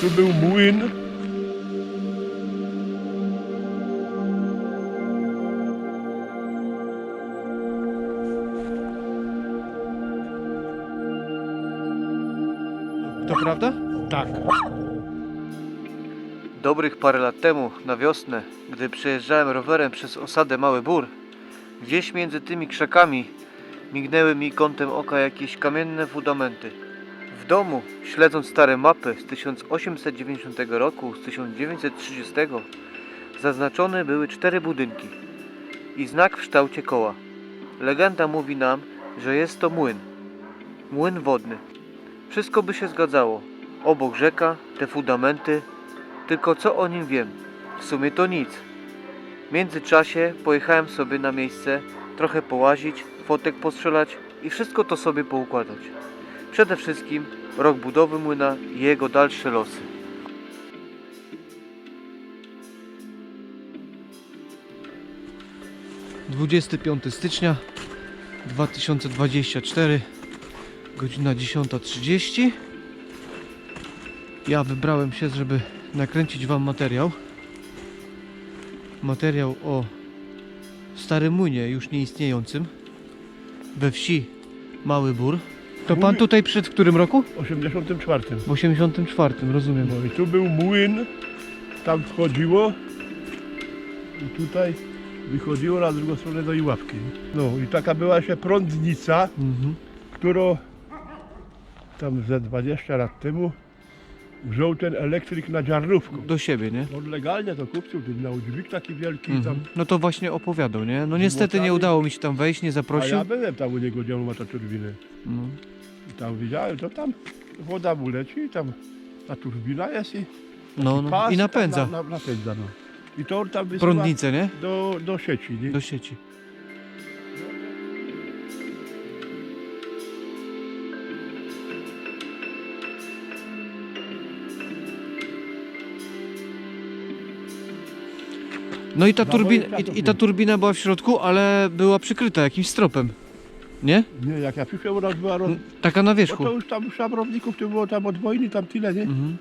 Tu był młyn. To prawda? Tak. Dobrych parę lat temu, na wiosnę, gdy przejeżdżałem rowerem przez osadę Mały Bór, gdzieś między tymi krzakami mignęły mi kątem oka jakieś kamienne fundamenty. W domu, śledząc stare mapy z 1890 roku, z 1930, zaznaczone były cztery budynki i znak w kształcie koła. Legenda mówi nam, że jest to młyn. Młyn wodny. Wszystko by się zgadzało. Obok rzeka, te fundamenty, tylko co o nim wiem? W sumie to nic. W międzyczasie pojechałem sobie na miejsce, trochę połazić, fotek postrzelać i wszystko to sobie poukładać. Przede wszystkim rok budowy młyna i jego dalsze losy. Dwudziesty piąty stycznia 2024 godzina 10.30 Ja wybrałem się, żeby nakręcić Wam materiał. Materiał o starym młynie już nieistniejącym. We wsi Mały Bór to Pan tutaj przed w którym roku? W 84. W 84, rozumiem No i tu był młyn. Tam wchodziło. I tutaj wychodziło na drugą stronę do Iławki. No i taka była się prądnica, mhm. którą tam ze 20 lat temu wziął ten elektryk na dziarnówku. Do siebie, nie? On legalnie to kupił, ten miał dźwig taki wielki Mhm. tam. No to właśnie opowiadał, nie? No niestety nie udało mi się tam wejść, nie A zaprosił. ja byłem tam u niego, gdzie on ma te turbiny. No. I tam widziałem, to tam woda mu leci, i tam ta turbina jest i, No, no. pas i tam napędza Na, na, napędza no. I to on tam wysyła prądnicę, nie? do, do sieci. Nie? Do sieci. No i ta, Za turbina, moich czasów i, i ta turbina była w środku, ale była przykryta jakimś stropem. Nie? Nie, jak ja przyszedłem, ona była roz... N- Taka na Bo wierzchu. to już tam szabrowników to było tam od wojny, tam tyle, nie? Mhm.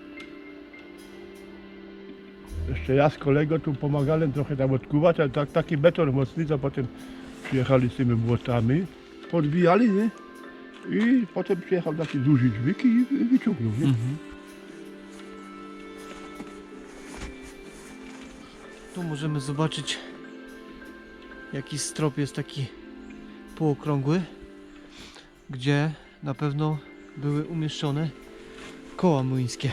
Jeszcze ja z kolegą tu pomagałem trochę tam odkuwać, ale tak, taki beton mocny, to potem przyjechali z tymi młotami, podbijali, nie? I potem przyjechał taki duży dźwig i i wyciągnął, nie? Mhm. Tu możemy zobaczyć jaki strop jest taki półokrągły, gdzie na pewno były umieszczone koła młyńskie.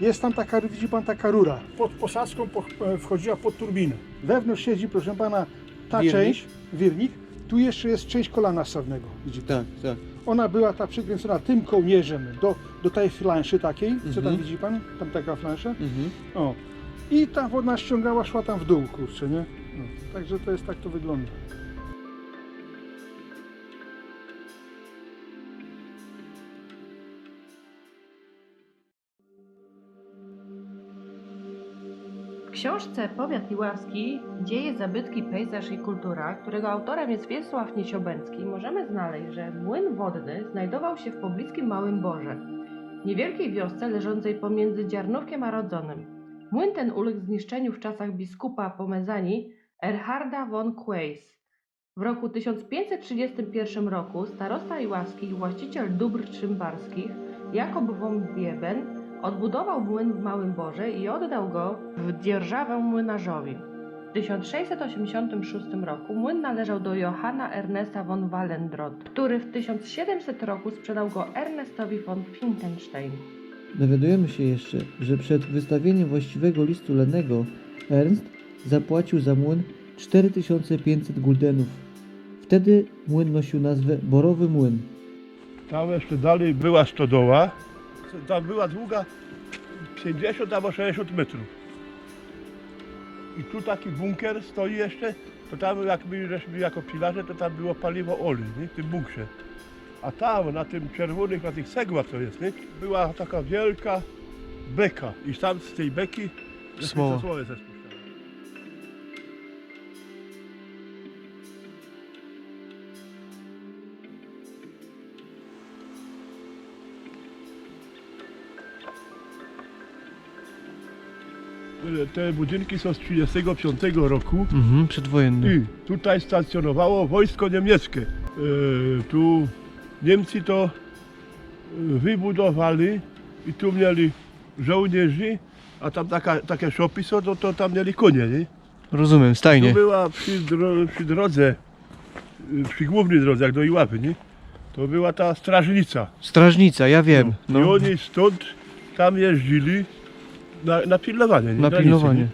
Jest tam taka, widzi pan, taka rura. Pod posadzką po, e, wchodziła pod turbinę. Wewnątrz siedzi, proszę pana, ta Wirnik. część, wirnik. Tu jeszcze jest część kolana stawnego. Widzi pan. Tak, tak. Ona była ta przykręcona tym kołnierzem do, do tej flanszy takiej, co tam Mhm. widzi pan? Tam taka flansza. Mhm. O. I ta woda ściągała, szła tam w dół, kurczę, nie? Także to jest tak to wygląda. W książce Powiat Iławski Dzieje, zabytki, pejzaż i kultura, którego autorem jest Wiesław Niesiobęcki, możemy znaleźć, że młyn wodny znajdował się w pobliskim Małym Borze, niewielkiej wiosce leżącej pomiędzy Dziarnówkiem a Rodzonem. Młyn ten uległ zniszczeniu w czasach biskupa Pomezani Erharda von Queis. W roku 1531 roku starosta iławski i właściciel dóbr trzymbarskich Jakob von Bieben Odbudował młyn w Małym Borze i oddał go w dzierżawę młynarzowi. W 1686 roku młyn należał do Johanna Ernesta von Wallendrot, który w 1700 roku sprzedał go Ernestowi von Finkenstein. Dowiadujemy się jeszcze, że przed wystawieniem właściwego listu lennego Ernst zapłacił za młyn 4500 guldenów. Wtedy młyn nosił nazwę Borowy Młyn. Tam jeszcze dalej była stodoła. Tam była długa 50 albo 60 metrów. I tu taki bunkier stoi jeszcze, to tam jak my żeśmy jako pilarze, to tam było paliwo oli, nie? w tym bunkrze. A tam na tym czerwonych, na tych cegłach co jest, nie? była taka wielka beka. I tam z tej beki Smoła. Te e, te budynki są z 1935 roku Mhm, przedwojenny. i tutaj stacjonowało wojsko niemieckie. E, tu Niemcy to e, wybudowali i tu mieli żołnierzy, a tam taka, takie szopy są, to, to tam mieli konie, nie? Rozumiem, Tu stajnie. była przy, dro, przy drodze, y, przy głównej drodze, jak do Iławy, nie? To była ta strażnica. Strażnica, ja wiem. I No, oni stąd tam jeździli na, na pilnowanie. Nie? na Granicy, pilnowanie. nie?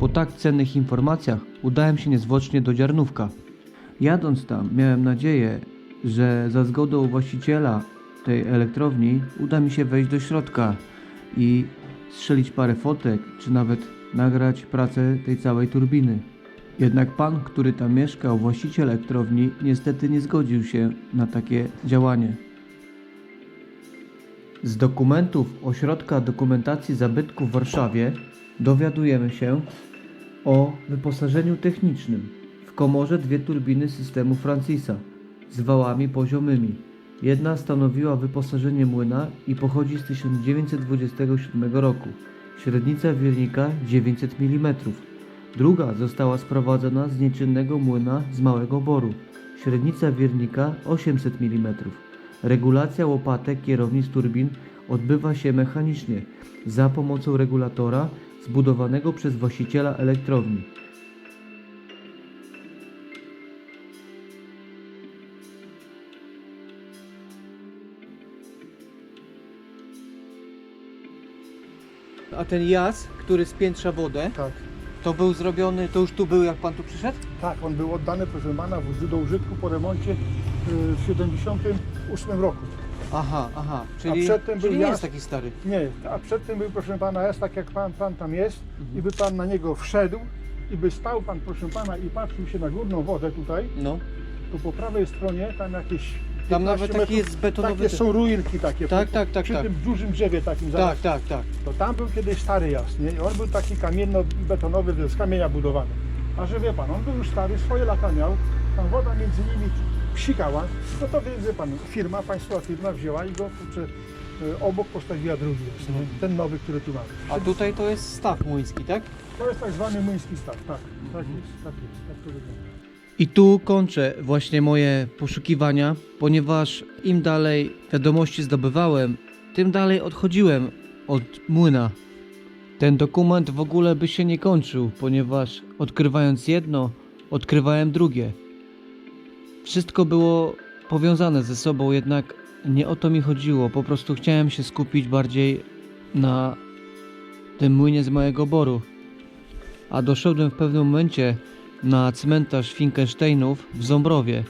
Po tak cennych informacjach udałem się niezwłocznie do Dziarnówka. Jadąc tam miałem nadzieję, że za zgodą właściciela tej elektrowni uda mi się wejść do środka i strzelić parę fotek, czy nawet nagrać pracę tej całej turbiny. Jednak pan, który tam mieszkał, właściciel elektrowni, niestety nie zgodził się na takie działanie. Z dokumentów Ośrodka Dokumentacji Zabytków w Warszawie dowiadujemy się o wyposażeniu technicznym. W komorze dwie turbiny systemu Francisa z wałami poziomymi. Jedna stanowiła wyposażenie młyna i pochodzi z 1927 roku. Średnica wirnika 900 mm. Druga została sprowadzona z nieczynnego młyna z małego boru. Średnica wirnika 800 mm. Regulacja łopatek kierownic turbin odbywa się mechanicznie za pomocą regulatora zbudowanego przez właściciela elektrowni. A ten jaz, który spiętrza wodę, Tak. to był zrobiony, to już tu był jak pan tu przyszedł? Tak, on był oddany, proszę pana, w- do użytku po remoncie w 78 roku. Aha, aha, czyli, przedtem czyli był nie jest taki stary. Nie, a przedtem był, proszę pana, jest tak jak pan, pan tam jest i by pan na niego wszedł i by stał pan, proszę pana, i patrzył się na górną wodę tutaj, No, to po prawej stronie tam jakieś tam 15 nawet taki metrów, jest betonowy... Takie są ruinki takie. Tak, po- tak, tak, Przy tak. tym dużym drzewie takim Tak, zaraz. tak, tak. To tam był kiedyś stary jas, nie? I on był taki kamienno-betonowy, z kamienia budowany. A że wie pan, on był już stary, swoje lata miał, tam woda między nimi psikała, no to wie, wie pan, firma, państwowa firma wzięła i go kurczę, e, obok postawiła drugi jas, nie? ten nowy, który tu mamy. A tutaj to jest staw młyński, tak? To jest tak zwany młyński staw, tak, tak jest, tak jest, tak to wygląda. I tu kończę właśnie moje poszukiwania, ponieważ im dalej wiadomości zdobywałem, tym dalej odchodziłem od młyna. Ten dokument w ogóle by się nie kończył, ponieważ odkrywając jedno, odkrywałem drugie. Wszystko było powiązane ze sobą, jednak nie o to mi chodziło. Po prostu chciałem się skupić bardziej na tym młynie z mojego boru. A doszedłem w pewnym momencie na cmentarz Finkensteinów w Ząbrowie,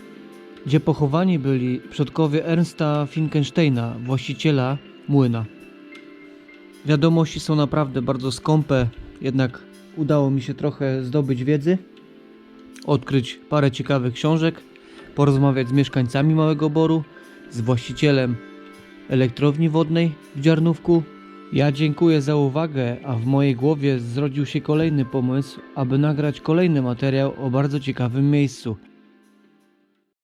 gdzie pochowani byli przodkowie Ernsta Finkensteina, właściciela młyna. Wiadomości są naprawdę bardzo skąpe, jednak udało mi się trochę zdobyć wiedzy, odkryć parę ciekawych książek, porozmawiać z mieszkańcami Małego Boru, z właścicielem elektrowni wodnej w Dziarnówku. Ja dziękuję za uwagę, a w mojej głowie zrodził się kolejny pomysł, aby nagrać kolejny materiał o bardzo ciekawym miejscu.